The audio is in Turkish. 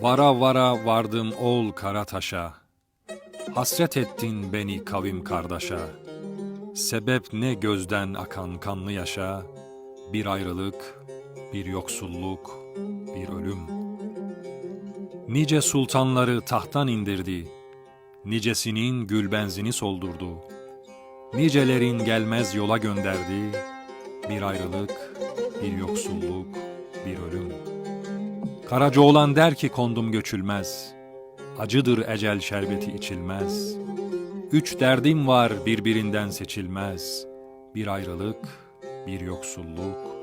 Vara vara vardım oğul Karataş'a. Hasret ettin beni kavim kardeşa. Sebep ne gözden akan kanlı yaşa? Bir ayrılık, bir yoksulluk, bir ölüm. Nice sultanları tahttan indirdi. Nicesinin gül benzini soldurdu. Nicelerin gelmez yola gönderdi. Bir ayrılık, bir yoksulluk, bir ölüm. Karacaoğlan der ki kondum göçülmez. Acıdır ecel şerbeti içilmez. Üç derdim var birbirinden seçilmez. Bir ayrılık, bir yoksulluk,